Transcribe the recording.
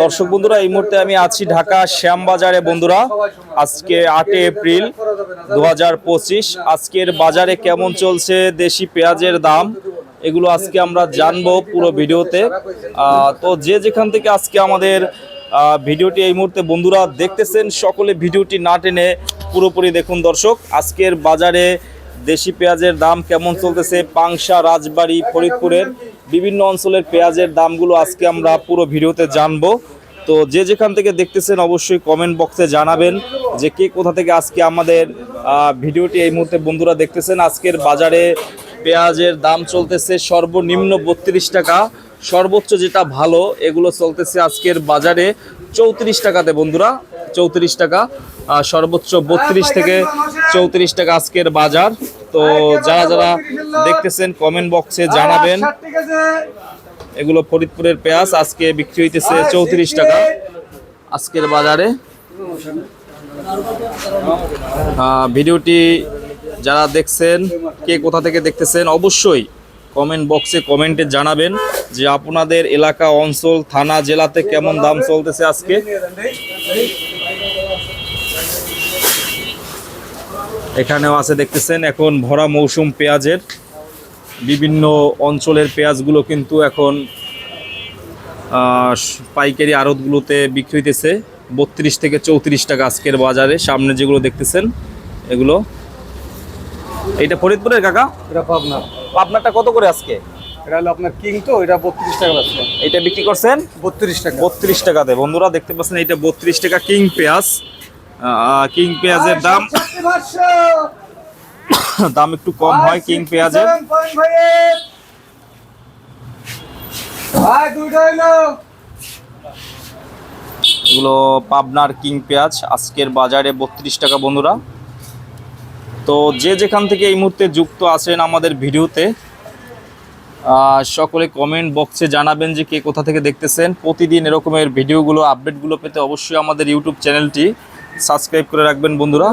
দর্শক বন্ধুরা, এই মুহূর্তে আমি আছি ঢাকা শ্যামবাজারে, বন্ধুরা। আজকে আটই এপ্রিল দু হাজার পঁচিশ। আজকের বাজারে কেমন চলছে দেশি পেঁয়াজের দাম, এগুলো আজকে আমরা জানব পুরো ভিডিওতে। তো যে যেখান থেকে আজকে আমাদের ভিডিওটি এই মুহূর্তে বন্ধুরা দেখতেছেন, সকলে ভিডিওটি না টেনে পুরোপুরি দেখুন দর্শক। আজকের বাজারে দেশি পেঁয়াজের দাম কেমন চলতেছে, পাংশা, রাজবাড়ি, ফরিদপুরের। বিভিন্ন অঞ্চলের পেঁয়াজের দামগুলো আজকে আমরা পুরো ভিডিওতে জানব। তো যে যেখান থেকে দেখতেছেন অবশ্যই কমেন্ট বক্সে জানাবেন যে কে কোথা থেকে আজকে আমাদের ভিডিওটি এই মুহূর্তে বন্ধুরা দেখতেছেন। আজকের বাজারে পেঁয়াজের দাম চলতেছে সর্বনিম্ন বত্রিশ টাকা। সর্বোচ্চ যেটা ভালো, এগুলো চলতেছে আজকের বাজারে চৌত্রিশ টাকাতে বন্ধুরা, চৌত্রিশ টাকা। সর্বোচ্চ বত্রিশ থেকে চৌত্রিশ টাকা আজকের বাজার। তো যারা যারা দেখতেছেন কমেন্ট বক্সে জানাবেন। এগুলো ফরিদপুরের পেঁয়াজ আজকে বিক্রি হইতেছে চৌত্রিশ টাকা। আজকের বাজারে। ভিডিওটি যারা দেখছেন কে কোথা থেকে দেখতেছেন অবশ্যই কমেন্ট বক্সে কমেন্টে জানাবেন যে আপনাদের এলাকা অঞ্চল থানা জেলাতে কেমন দাম চলতেছে আজকে। এখানেও আছে দেখতেছেন এখন ভরা মৌসুম পেঁয়াজের। বিভিন্ন অঞ্চলের পেঁয়াজগুলো কিন্তু এখন আহ, পাইকারি আড়তগুলোতে বিক্রি হইতেছে বত্রিশ থেকে চৌত্রিশ টাকা আজকের বাজারে সামনে যেগুলো দেখতেছেন এগুলো। এইটা ফরিদপুরের কাকা? এটা পাবনা। পাবনাটা কত করে আজকে? এটা হলো আপনার কিং তো এটা বত্রিশ টাকা আছে এটা বিক্রি করছেন? বত্রিশ টাকা। বত্রিশ টাকাতে বন্ধুরা দেখতে পাচ্ছেন এটা বত্রিশ টাকা কিং পেঁয়াজ। কিং পেঁয়াজের দাম। দাম একটু কম হয় কিং পেঁয়াজের। এগুলো পাবনার কিং পেঁয়াজ। আজকের বাজারে বত্রিশ টাকা বন্ধুরা। তো যে যেখান থেকে এই মুহূর্তে যুক্ত আছেন আমাদের ভিডিওতে সকলে কমেন্ট বক্সে জানাবেন যে কে কোথা থেকে দেখতেছেন। প্রতিদিন এরকমের ভিডিওগুলো আপডেটগুলো পেতে অবশ্যই আমাদের ইউটিউব চ্যানেলটি সাবস্ক্রাইব করে রাখবেন বন্ধুরা।